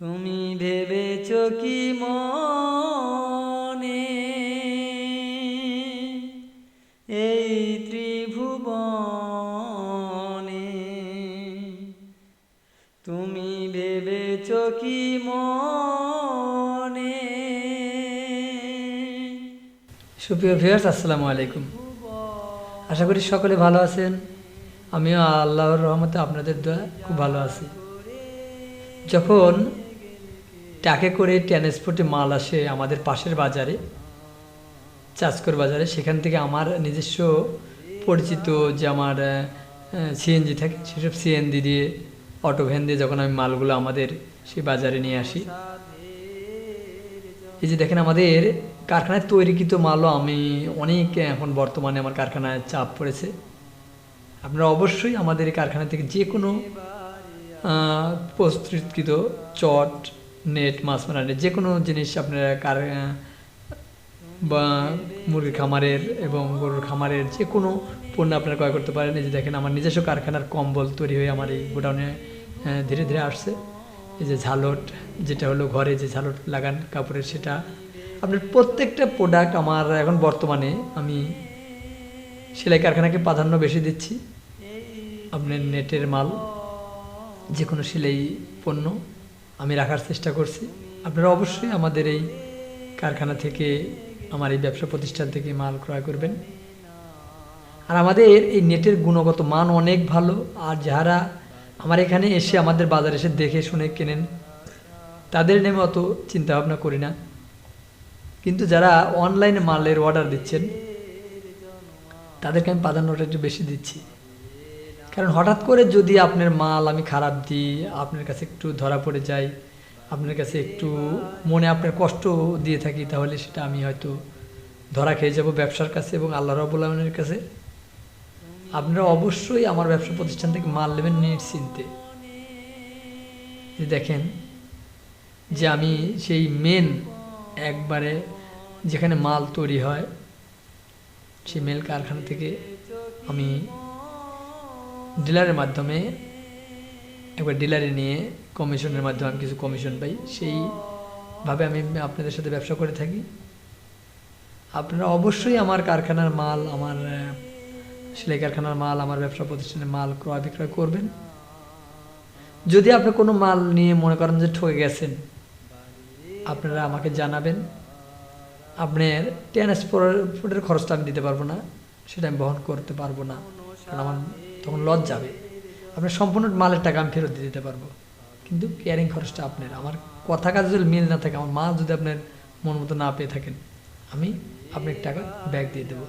তুমি ভেবেছ কি মনে? এই ত্রিভুবনে তুমি ভেবেছ কি মনে? সুপ্রিয় ভিউয়ার্স, আসসালামু আলাইকুম। আশা করি সকলে ভালো আছেন। আমিও আল্লাহর রহমতে আপনাদের দোয়া খুব ভালো আছি। যখন ট্যাকে করে ট্রান্সপোর্টে মাল আসে আমাদের পাশের বাজারে, চাষকর বাজারে। সেখান থেকে আমার নিজস্ব পরিচিত যে আমার সিএনজি থাকে, সেসব সিএনজি দিয়ে অটো ভ্যান দিয়ে যখন আমি মালগুলো আমাদের সেই বাজারে নিয়ে আসি। এই যে দেখেন আমাদের কারখানায় তৈরিকৃত মালও আমি অনেক এখন বর্তমানে আমার কারখানায় চাপ পড়েছে। আপনারা অবশ্যই আমাদের এই কারখানা থেকে যে কোনো প্রস্তুতকৃত চট নেট মাছ মারা net, যে কোনো জিনিস আপনারা কার বা মুরগির খামারের এবং গরুর খামারের যে কোনো পণ্য আপনারা ক্রয় করতে পারেন। এই যে দেখেন আমার নিজস্ব কারখানার কম্বল তৈরি হয়ে আমার এই গোডাউনে ধীরে ধীরে আসছে। এই যে ঝালট যেটা হলো ঘরে যে ঝালট লাগান কাপড়ের সেটা আপনার প্রত্যেকটা প্রোডাক্ট আমার এখন বর্তমানে আমি সেলাই কারখানাকে প্রাধান্য বেশি দিচ্ছি। আপনার নেটের মাল যে কোনো সেলাই পণ্য। আমি রাখার চেষ্টা করছি। আপনারা অবশ্যই আমাদের এই কারখানা থেকে, আমার এই ব্যবসা প্রতিষ্ঠান থেকে মাল ক্রয় করবেন। আর আমাদের এই নেটের গুণগত মান অনেক ভালো। আর যারা আমার এখানে এসে আমাদের বাজারে এসে দেখে, শুনে, কেনেন, তাদের নেমে অত চিন্তা ভাবনা করি না। কিন্তু যারা অনলাইনে মালের অর্ডার দিচ্ছেন, তাদেরকে আমি প্রাধান্যটা একটু বেশি দিচ্ছি। কারণ হঠাৎ করে যদি আপনার মাল আমি খারাপ দিই, আপনার কাছে একটু ধরা পড়ে যাই, আপনার কাছে একটু মনে আপনার কষ্ট দিয়ে থাকি, তাহলে সেটা আমি হয়তো ধরা খেয়ে যাব ব্যবসার কাছে এবং আল্লাহ রবুল আলমের কাছে। আপনারা অবশ্যই আমার ব্যবসা প্রতিষ্ঠান থেকে মাল নেবেন নিশ্চিন্তে। যে দেখেন যে আমি সেই মেন একবারে যেখানে মাল তৈরি হয়, সেই মেল কারখানা থেকে আমি ডিলারের মাধ্যমে, একবার ডিলারে নিয়ে কমিশনের মাধ্যমে আমি কিছু কমিশন পাই। সেইভাবে আমি আপনাদের সাথে ব্যবসা করে থাকি। আপনারা অবশ্যই আমার কারখানার মাল, আমার সেলাই কারখানার মাল, আমার ব্যবসা প্রতিষ্ঠানের মাল ক্রয় বিক্রয় করবেন। যদি আপনি কোনো মাল নিয়ে মনে করেন যে ঠকে গেছেন, আপনারা আমাকে জানাবেন। আপনার ট্রান্সপোর্টের খরচটা আমি দিতে পারব না, সেটা আমি বহন করতে পারব না। কারণ আমার তখন লজ যাবে আপনার সম্পূর্ণ মালের টাকা আমি ফেরত দিয়ে দিতে পারব। কিন্তু কেয়ারিং খরচটা আপনার। আমার কথা কাজ যদি মিল না থাকে, আমার মা যদি আপনার মন মতো না পেয়ে থাকেন, আমি আপনার টাকা ব্যাগ দিয়ে দেবো।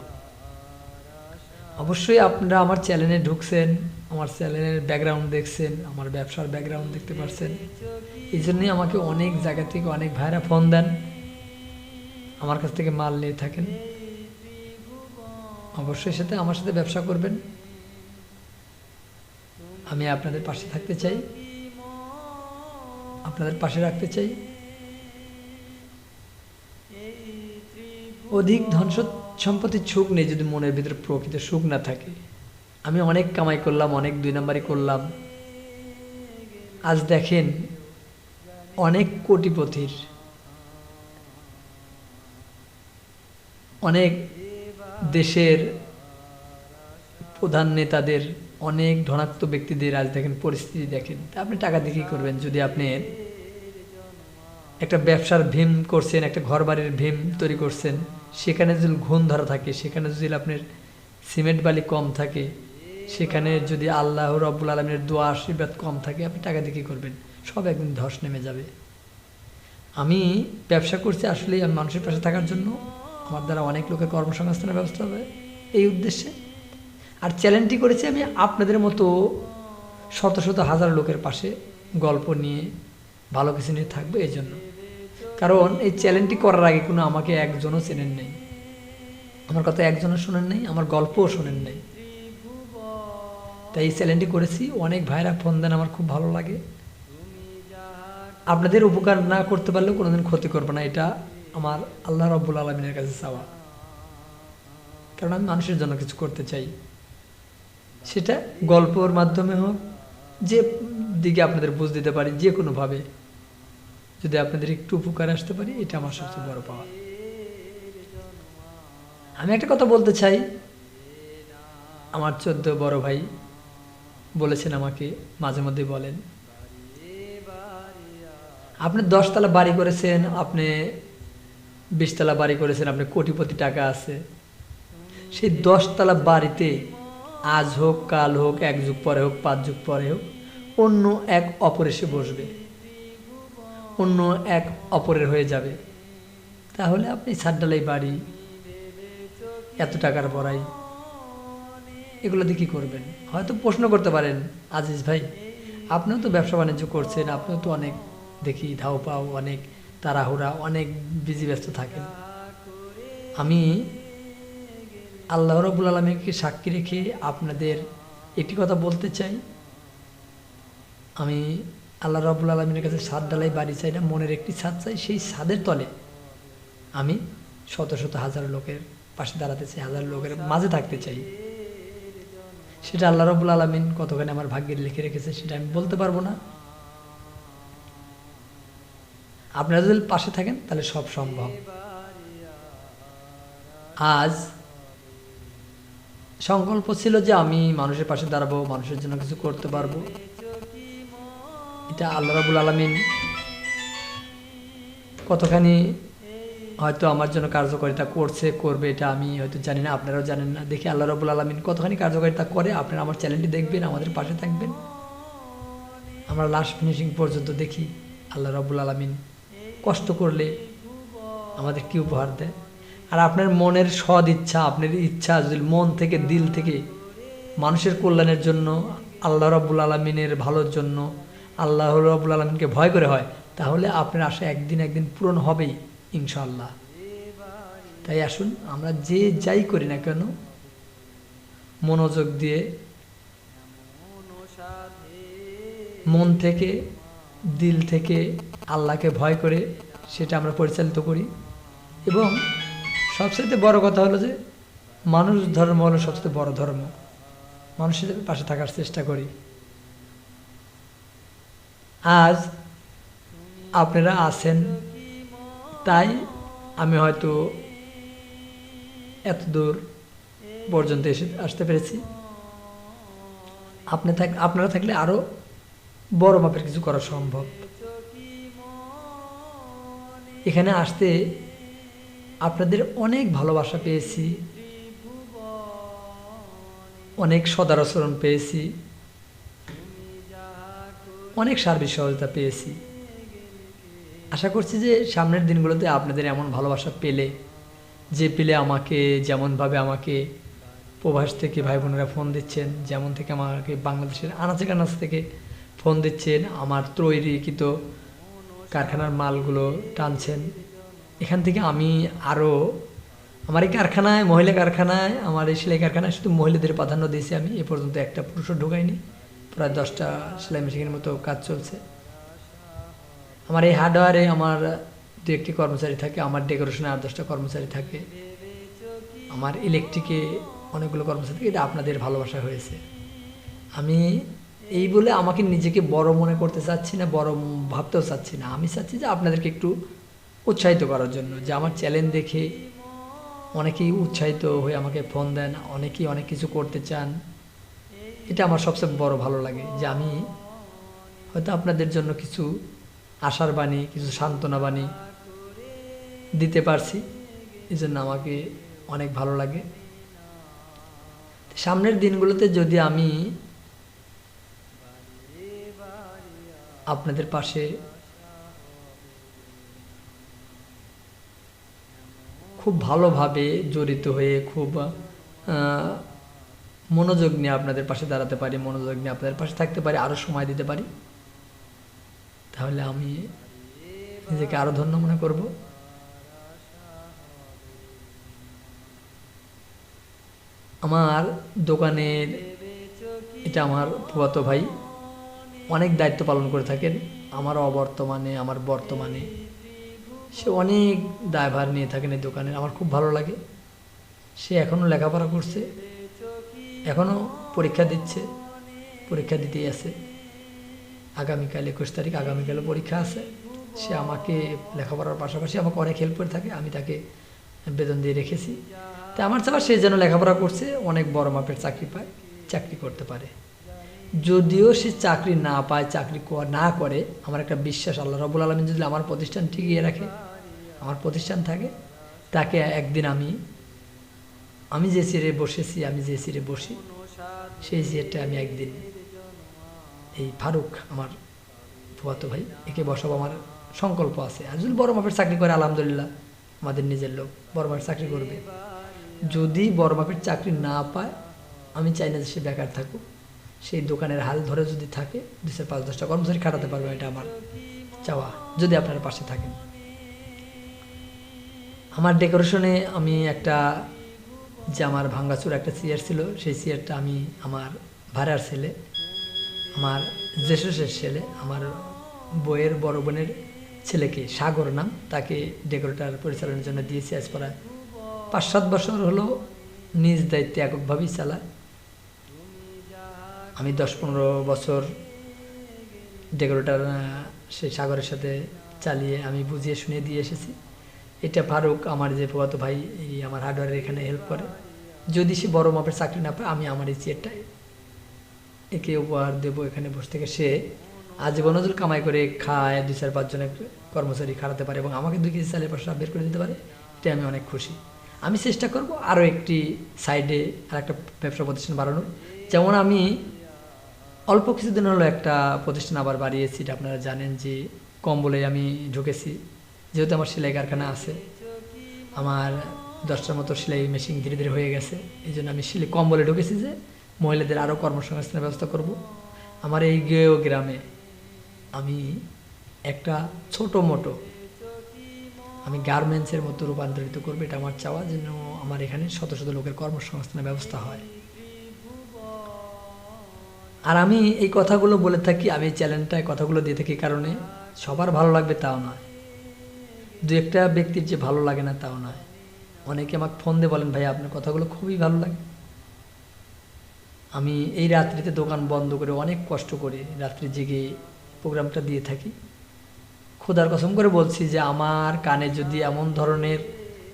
অবশ্যই আপনারা আমার চ্যানেলে ঢুকছেন, আমার চ্যানেলের ব্যাকগ্রাউন্ড দেখছেন, আমার ব্যবসার ব্যাকগ্রাউন্ড দেখতে পারছেন। এই জন্যই আমাকে অনেক জায়গা থেকে অনেক ভাইরা ফোন দেন। আমার কাছ থেকে মাল নিয়ে থাকেন। অবশ্যই সাথে আমার সাথে ব্যবসা করবেন। আমি আপনাদের পাশে থাকতে চাই। আপনাদের পাশে রাখতে চাই। অধিক ধন সম্পত্তির সুখ নেই যদি মনের ভিতরে প্রকৃত সুখ না থাকে। আমি অনেক কামাই করলাম, অনেক দুই নাম্বারই করলাম। আজ দেখেন, অনেক কোটিপতির, অনেক দেশের প্রধান নেতাদের অনেক ধনাত্ম ব্যক্তিদের আজ দেখেন পরিস্থিতি দেখেন। আপনি টাকা দিয়ে কী করবেন যদি আপনি একটা ব্যবসার ভীম করছেন, একটা ঘর বাড়ির ভীম তৈরি করছেন, সেখানে যদি ঘুণ ধরা থাকে, সেখানে যদি আপনার সিমেন্ট বালি কম থাকে, সেখানে যদি আল্লাহ রব্বুল আলমের দোয়া, আশীর্বাদ কম থাকে, আপনি টাকা দিয়ে কী করবেন? সব একদিন ধস নেমে যাবে। আমি ব্যবসা করছি আসলে মানুষের পাশে থাকার জন্য। আমার দ্বারা অনেক লোকের কর্মসংস্থানের ব্যবস্থা হবে। এই উদ্দেশ্যে আর চ্যালেঞ্জটি করেছি আমি আপনাদের মতো শত শত হাজার লোকের পাশে গল্প নিয়ে, ভালো কিছু নিয়ে থাকব এই জন্য। কারণ এই চ্যালেঞ্জটি করার আগে কোনো আমাকে একজনও চেনেন নেই। আমার কথা একজনও শোনেন নাই, আমার গল্পও শোনেন নাই। তাই এই চ্যালেঞ্জটি করেছি। অনেক ভাইরা ফোন দেন, আমার খুব ভালো লাগে। আপনাদের উপকার না করতে পারলেও কোনোদিন ক্ষতি করব না, এটা আমার আল্লাহ রব্বুল আলমিনের কাছে চাওয়া। কারণ আমি মানুষের জন্য কিছু করতে চাই। সেটা গল্পর মাধ্যমে হোক, যে দিকে আপনাদের বুঝ দিতে পারি, যে কোনোভাবে। যদি আপনাদের একটু উপকার আসতে পারি, এটা আমার সবচেয়ে বড় পাওয়া। আমি একটা কথা বলতে চাই। আমার চোদ্দ বড় ভাই বলেছেন আমাকে, মাঝে মধ্যে বলেন, আপনি দশতলা বাড়ি করেছেন, আপনি বিশতলা বাড়ি করেছেন আপনি কোটিপতি টাকা আছে। সেই দশতলা বাড়িতে আজ হোক, কাল হোক, এক যুগ পরে হোক, পাঁচ যুগ পরে হোক, অন্য এক অপর এসে বসবে। অন্য এক অপরের হয়ে যাবে। তাহলে আপনি ছাড়ডালাই বাড়ি। এত টাকার পড়াই এগুলো দিয়ে কী করবেন? হয়তো প্রশ্ন করতে পারেন, আজিজ ভাই, আপনিও তো ব্যবসা বাণিজ্য করছেন, আপনিও তো অনেক দেখি ধাও পাও অনেক তাড়াহুড়া, অনেক বিজি ব্যস্ত থাকেন। আমি আল্লাহ রবুল আলমীকে সাক্ষী রেখে আপনাদের একটি কথা বলতে চাই। আমি আল্লাহ রবুল আলমীর কাছে ছাদ ডালাই বাড়ি চাই না মনের একটি ছাদ চাই। সেই ছাদের তলে আমি শত শত হাজার লোকের পাশে দাঁড়াতে চাই, হাজার লোকের মাঝে থাকতে চাই। সেটা আল্লাহ রবুল আলমিন কতখানি আমার ভাগ্যের লিখে রেখেছে সেটা আমি বলতে পারব না। আপনারা যদি পাশে থাকেন তাহলে সব সম্ভব। আজ সংকল্প ছিল যে আমি মানুষের পাশে দাঁড়াবো, মানুষের জন্য কিছু করতে পারব। এটা আল্লাহ রাবুল আলমিন কতখানি হয়তো আমার জন্য কার্যকারিতা করছে, করবে এটা আমি হয়তো জানি না, আপনারাও জানেন না। দেখি আল্লাহ রবুল আলমিন কতখানি কার্যকারিতা করে। আপনারা আমার চ্যানেলটি দেখবেন, আমাদের পাশে থাকবেন। আমরা লাস্ট ফিনিশিং পর্যন্ত দেখি আল্লাহ রবুল আলমিন কষ্ট করলে আমাদের কি উপহার দেয়। আর আপনার মনের সদ ইচ্ছা, আপনার ইচ্ছা যদি মন থেকে, দিল থেকে মানুষের কল্যাণের জন্য, আল্লাহ রব্বুল আলমিনের ভালোর জন্য, আল্লাহ রব্বুল আলমিনকে ভয় করে হয়, তাহলে আপনার আশা একদিন একদিন পূরণ হবেই ইনশাল্লাহ তাই আসুন, আমরা যে যাই করি না কেন, মনোযোগ দিয়ে, মন থেকে, দিল থেকে আল্লাহকে ভয় করে, সেটা আমরা পরিচালিত করি এবং সবচেয়ে বড় কথা হলো যে, মানুষ ধর্ম হলো সবচেয়ে বড় ধর্ম। মানুষের পাশে থাকার চেষ্টা করি। আজ আপনারা আছেন, তাই আমি হয়তো এত দূর পর্যন্ত এসে আসতে পেরেছি। আপনি থাক, আপনারা থাকলে আরও বড় মাপের কিছু করা সম্ভব। এখানে আসতে আপনাদের অনেক ভালোবাসা পেয়েছি, অনেক সদারচরণ পেয়েছি, অনেক সার্বিক সহযোগিতা পেয়েছি। আশা করছি যে সামনের দিনগুলোতে আপনাদের এমন ভালোবাসা পেলে, যে পেলে আমাকে, যেমনভাবে আমাকে প্রবাস থেকে ভাই বোনেরা ফোন দিচ্ছেন, যেমন থেকে আমাকে বাংলাদেশের আনাচে কানাচ থেকে ফোন দিচ্ছেন, আমার তৈরিকৃত কারখানার মালগুলো টানছেন। এখান থেকে আমি আরও আমার এই কারখানায়, মহিলা কারখানায়, আমার এই সেলাই কারখানায় শুধু মহিলাদের প্রাধান্য দিয়েছি আমি। এ পর্যন্ত একটা পুরুষও ঢোকাইনি প্রায় দশটা সেলাই মেশিনের মতো কাজ চলছে। আমার এই হার্ডওয়ারে আমার দু একটি কর্মচারী থাকে, আমার ডেকোরেশনে আট দশটা কর্মচারী থাকে। আমার ইলেকট্রিকে অনেকগুলো কর্মচারী থাকে, এটা আপনাদের ভালোবাসা হয়েছে। আমি এই বলে আমাকে নিজেকে বড় মনে করতে চাচ্ছি না, বড় ভাবতেও চাচ্ছি না। আমি চাচ্ছি যে আপনাদেরকে একটু উৎসাহিত করার জন্য, যে আমার চ্যালেঞ্জ দেখে অনেকেই উৎসাহিত হয়ে আমাকে ফোন দেন, অনেকেই অনেক কিছু করতে চান। এটা আমার সবচেয়ে বড় ভালো লাগে, যে আমি হয়তো আপনাদের জন্য কিছু আশার বাণী, কিছু সান্ত্বনা বাণী দিতে পারছি। এই জন্য আমাকে অনেক ভালো লাগে। সামনের দিনগুলোতে যদি আমি আপনাদের পাশে খুব ভালোভাবে জড়িত হয়ে খুব মনোযোগ নিয়ে আপনাদের পাশে দাঁড়াতে পারি, মনোযোগ নিয়ে আপনাদের পাশে থাকতে পারি আরও সময় দিতে পারি। তাহলে আমি নিজেকে আরও ধন্য মনে করব। আমার দোকানের, এটা আমার ফুয়াতো ভাই, অনেক দায়িত্ব পালন করে থাকেন। আমার অবর্তমানে, আমার বর্তমানে সে অনেক দায়ভার নিয়ে থাকেন এই দোকানে, আমার খুব ভালো লাগে। সে এখনও লেখাপড়া করছে এখনও পরীক্ষা দিচ্ছে, পরীক্ষা দিতেই আছে। আগামীকাল একুশ তারিখ, আগামীকালও পরীক্ষা আছে। সে আমাকে লেখাপড়ার পাশাপাশি আমাকে অনেক হেল্প করে থাকে, আমি তাকে বেতন দিয়ে রেখেছি। তো আমার চাওয়া সে যেন লেখাপড়া করছে, অনেক বড় মাপের চাকরি পায়, চাকরি করতে পারে। যদিও সে চাকরি না পায়, চাকরি না করে, আমার একটা বিশ্বাস, আল্লাহ রবুল আলমিন যদি আমার প্রতিষ্ঠান টিকিয়ে রাখে আমার প্রতিষ্ঠান থাকে, তাকে একদিন আমি আমি যে সিটে বসেছি, আমি যে সিটে বসি, সেই সিটটা আমি একদিন, এই ফারুক আমার ফুয়াতো ভাই, একে বসাবো আমার সংকল্প আছে। আর যদি বড় মাপের চাকরি করে, আলহামদুলিল্লাহ, আমাদের নিজের লোক, বড় মাপের চাকরি করবে। যদি বড় মাপের চাকরি না পায়, আমি চাই না যে সে বেকার থাকুক। সেই দোকানের হাল ধরে যদি থাকে চার পাঁচ দশটা কর্মচারী খাটাতে পারবে, এটা আমার চাওয়া, যদি আপনার পাশে থাকেন। আমার ডেকোরেশনে আমি একটা যে আমার ভাঙ্গাচুর, একটা চেয়ার ছিল। সেই চেয়ারটা আমি আমার ভাড়ার ছেলে, আমার জেসুসের ছেলে, আমার বইয়ের বড় বোনের ছেলেকে সাগর নাম, তাকে ডেকোরেটার পরিচালনার জন্য দিয়েছি। আজ প্রায় পাঁচ সাত বছর হলো নিজ দায়িত্বে এককভাবেই চালায় আমি দশ পনেরো বছর ডেকোরেটার সেই সাগরের সাথে চালিয়ে আমি বুঝিয়ে শুনিয়ে দিয়ে এসেছি। এটা ফারুক আমার যে ফুয়াতো ভাই, এই আমার হার্ডওয়ারের এখানে হেল্প করে। যদি সে বড় মাপের চাকরি না পায়, আমি আমার এই চেয়ারটা একে উপহার দেবো এখানে বসে থেকে সে আজীবন নজর কামাই করে খায়, দুই চার পাঁচজনের কর্মচারী খাড়াতে পারে এবং আমাকে দুই কেজি চালের পাশে বের করে দিতে পারে এটা আমি অনেক খুশি। আমি চেষ্টা করব আরও একটি সাইডে আর একটা ব্যবসা প্রতিষ্ঠান বাড়ানোর। যেমন আমি অল্প কিছুদিন হলো একটা প্রতিষ্ঠান আবার বাড়িয়েছি, এটা আপনারা জানেন যে কম্বলে আমি ঢুকেছি। যেহেতু আমার সেলাই কারখানা আছে, আমার দশটার মতো সেলাই মেশিন ধীরে ধীরে হয়ে গেছে। এই জন্য আমি সেলাই কম্বলে ঢুকেছি যে মহিলাদের আরও কর্মসংস্থানের ব্যবস্থা করব। আমার এই গেও গ্রামে আমি একটা ছোট মোটো আমি গার্মেন্টসের মতো রূপান্তরিত করব, এটা আমার চাওয়া যেন আমার এখানে শত শত লোকের কর্মসংস্থানের ব্যবস্থা হয়। আর আমি এই কথাগুলো বলে থাকি, আমি এই চ্যানেলটায় কথাগুলো দিয়ে থাকি কারণে সবার ভালো লাগবে তাও নয়। দু একটা ব্যক্তির যে ভালো লাগে না তাও নয়। অনেকে আমাকে ফোন দিয়ে বলেন ভাই আপনার কথাগুলো খুবই ভালো লাগে। আমি এই রাত্রিতে দোকান বন্ধ করে অনেক কষ্ট করে রাত্রি জেগে প্রোগ্রামটা দিয়ে থাকি। খোদার কসম করে বলছি যে, আমার কানে যদি এমন ধরনের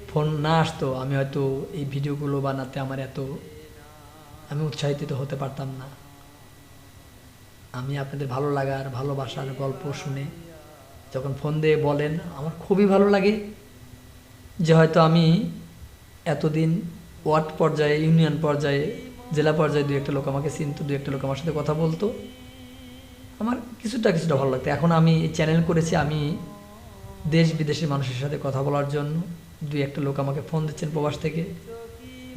ফোন না আসতো, আমি হয়তো এই ভিডিওগুলো বানাতে আমার এত আমি উৎসাহিত হতে পারতাম না। আমি আপনাদের ভালো লাগার, ভালোবাসার গল্প শুনে যখন ফোন দিয়ে বলেন, আমার খুবই ভালো লাগে যে হয়তো আমি এতদিন ওয়ার্ড পর্যায়ে, ইউনিয়ন পর্যায়ে, জেলা পর্যায়ে দু একটা লোক আমাকে চিনতো দু একটা লোক আমার সাথে কথা বলতো। আমার কিছুটা কিছুটা ভালো লাগতো। এখন আমি এই চ্যানেল করেছি, আমি দেশ বিদেশের মানুষের সাথে কথা বলার জন্য। দুই একটা লোক আমাকে ফোন দিচ্ছেন প্রবাস থেকে।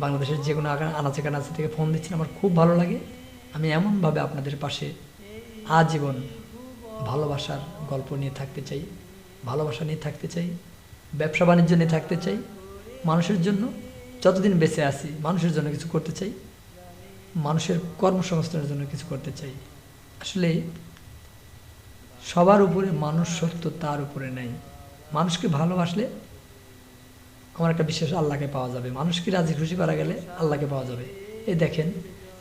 বাংলাদেশের যে কোনো আনাচে কানাচে থেকে ফোন দিচ্ছেন, আমার খুব ভালো লাগে। আমি এমনভাবে আপনাদের পাশে আজীবন ভালোবাসার গল্প নিয়ে থাকতে চাই, ভালোবাসা নিয়ে থাকতে চাই, ব্যবসা বাণিজ্য নিয়ে থাকতে চাই, মানুষের জন্য যতদিন বেঁচে আছি মানুষের জন্য কিছু করতে চাই, মানুষের কর্মসংস্থানের জন্য কিছু করতে চাই। আসলে সবার উপরে মানুষ সত্য, তার উপরে নেই। মানুষকে ভালোবাসলে আমার একটা বিশ্বাস, আল্লাহকে পাওয়া যাবে। মানুষকে রাজি, খুশি করা গেলে আল্লাহকে পাওয়া যাবে। এই দেখেন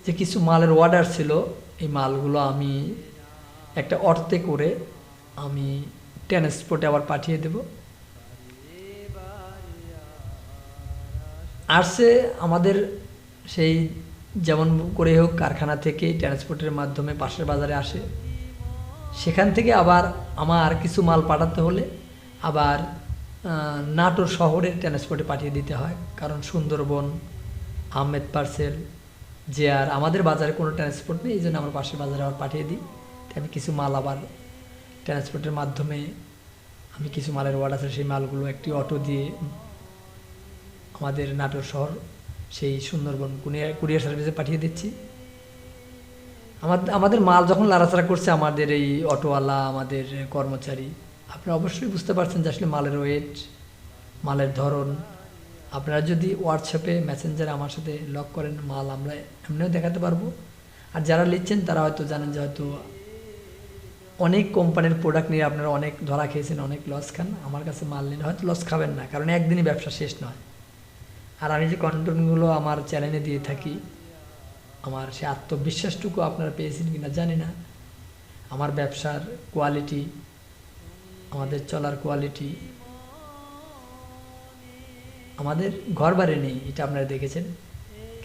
যে কিছু মালের অর্ডার ছিল, এই মালগুলো আমি একটা অর্থে করে আমি ট্রান্সপোর্টে আবার পাঠিয়ে দেব। আসছে আমাদের সেই যেমন করে হোক কারখানা থেকে ট্রান্সপোর্টের মাধ্যমে পাশের বাজারে আসে। সেখান থেকে আবার আমার কিছু মাল পাঠাতে হলে আবার নাটোর শহরে ট্রান্সপোর্টে পাঠিয়ে দিতে হয়। কারণ সুন্দরবন, আহমেদ পার্সেল, যে আর আমাদের বাজারে কোনো ট্রান্সপোর্ট নেই, এই জন্য আমার পাশের বাজারে আবার পাঠিয়ে দিই। আমি কিছু মাল আবার ট্রান্সপোর্টের মাধ্যমে আমি কিছু মালের ওয়ার্ড আছে, সেই মালগুলো একটি অটো দিয়ে আমাদের নাটোর শহর, সেই সুন্দরবন কুরিয়ার কুরিয়ার সার্ভিসে পাঠিয়ে দিচ্ছি। আমাদের আমাদের মাল যখন লাড়াচাড়া করছে আমাদের এই অটোওয়ালা, আমাদের কর্মচারী, আপনারা অবশ্যই বুঝতে পারছেন যে আসলে মালের ওয়েট মালের ধরন। আপনারা যদি হোয়াটসঅ্যাপে মেসেঞ্জারে আমার সাথে লক করেন, মাল আমরা এমনিও দেখাতে পারব। আর যারা নিচ্ছেন তারা হয়তো জানেন যে হয়তো অনেক কোম্পানির প্রোডাক্ট নিয়ে আপনারা অনেক ধরা খেয়েছেন, অনেক লস খান। আমার কাছে মাল নিলে হয়তো লস খাবেন না, কারণ একদিনই ব্যবসা শেষ নয়। আর আমি যে কন্টেন্টগুলো আমার চ্যানেলে দিয়ে থাকি, আমার সে আত্মবিশ্বাসটুকু আপনারা পেয়েছেন কিনা জানি না। আমার ব্যবসার কোয়ালিটি আমাদের চলার কোয়ালিটি আমাদের ঘর বাড়ি নেই, এটা আপনারা দেখেছেন।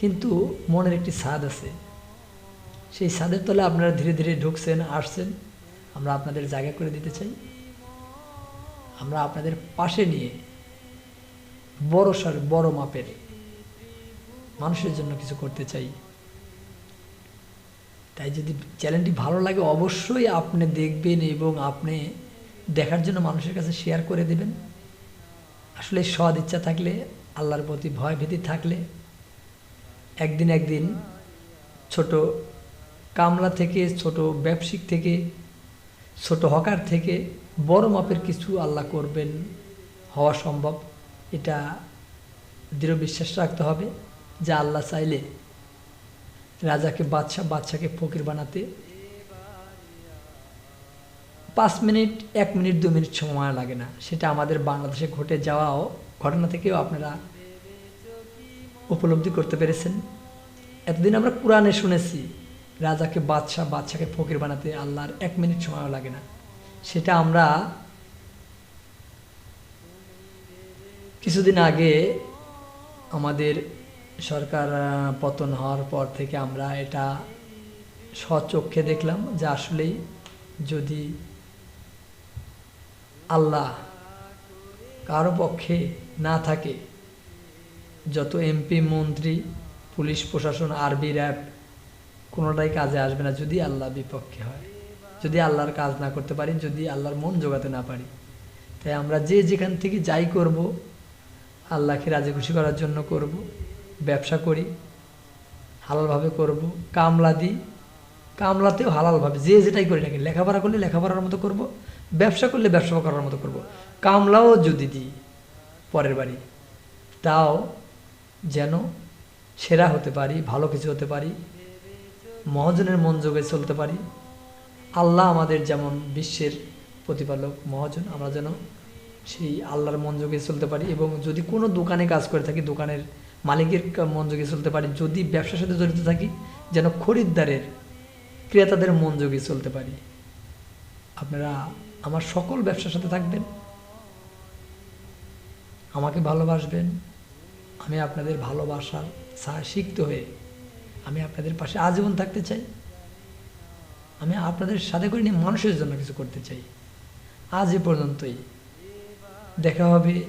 কিন্তু মনের একটি স্বাদ আছে। সেই স্বাদের তলে আপনারা ধীরে ধীরে ঢুকছেন, আসছেন। আমরা আপনাদের জায়গা করে দিতে চাই। আমরা আপনাদের পাশে নিয়ে বড় সর, বড় মাপের মানুষের জন্য কিছু করতে চাই। তাই যদি চ্যানেলটি ভালো লাগে, অবশ্যই আপনি দেখবেন এবং আপনি দেখার জন্য মানুষের কাছে শেয়ার করে দেবেন। আসলে সদ ইচ্ছা থাকলে, আল্লাহর প্রতি ভয় ভীতি থাকলে একদিন একদিন ছোট কামলা থেকে, ছোট ব্যবসায়িক থেকে ছোট হকার থেকে বড় মাপের কিছু আল্লাহ করবেন হওয়া সম্ভব। এটা দৃঢ় বিশ্বাস রাখতে হবে যে আল্লাহ চাইলে রাজাকে বাদশা বাদশাকে ফকির বানাতে পাঁচ মিনিট, এক মিনিট, দু মিনিট সময় লাগে না। সেটা আমাদের বাংলাদেশে ঘটে যাওয়াও ঘটনা থেকেও আপনারা উপলব্ধি করতে পেরেছেন। এতদিন আমরা কোরআনে শুনেছি রাজাকে বাদশাহ বাদশাকে ফকির বানাতে আল্লাহর এক মিনিট সময়ও লাগে না। সেটা আমরা কিছুদিন আগে আমাদের সরকার পতন হওয়ার পর থেকে আমরা এটা স্বচক্ষে দেখলাম যে আসলেই যদি আল্লাহ কারও পক্ষে না থাকে, যত এমপি, মন্ত্রী, পুলিশ, প্রশাসন, আরবি, র্যাব কোনোটাই কাজে আসবে না যদি আল্লাহ বিপক্ষে হয়। যদি আল্লাহর কাজ না করতে পারি, যদি আল্লাহর মন জোগাতে না পারি। তাই আমরা যে যেখান থেকে যাই করব, আল্লাহকে রাজি খুশি করার জন্য করব, ব্যবসা করি, হালালভাবে করব, কামলা দিই, কামলাতেও হালালভাবে, যে যেটাই করি নাকি লেখাপড়া করলে লেখাপড়ার মতো করব, ব্যবসা করলে ব্যবসা করার মতো করব, কামলাও যদি দিই পরের বাড়ি, তাও যেন সেরা হতে পারি, ভালো কিছু হতে পারি মহাজনের মন যোগে চলতে পারি। আল্লাহ আমাদের যেমন বিশ্বের প্রতিপালক মহাজন, আমরা যেন সেই আল্লাহর মন যোগে চলতে পারি এবং যদি কোনো দোকানে কাজ করে থাকি, দোকানের মালিকের মন যোগে চলতে পারি, যদি ব্যবসার সাথে জড়িত থাকি, যেন খরিদ্দারের ক্রেতাদের মন যোগে চলতে পারি। আপনারা আমার সকল ব্যবসার সাথে থাকবেন, আমাকে ভালোবাসবেন, আমি আপনাদের ভালোবাসার সা- সিক্ত হয়ে আমি আপনাদের পাশে আজীবন থাকতে চাই। আমি আপনাদের সাথে করে নিয়ে মানুষের জন্য কিছু করতে চাই। আজ এ পর্যন্তই। দেখা হবে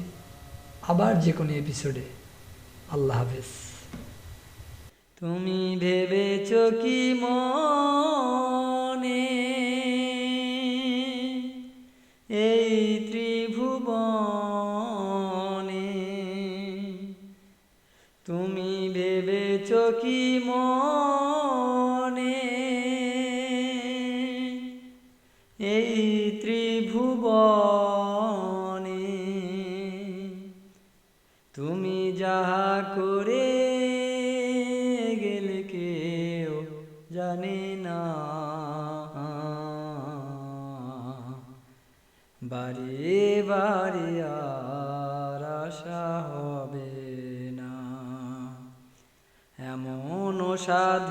আবার যে কোনো এপিসোডে আল্লাহ হাফেজ। তুমি ভেবেছ কি মনে জন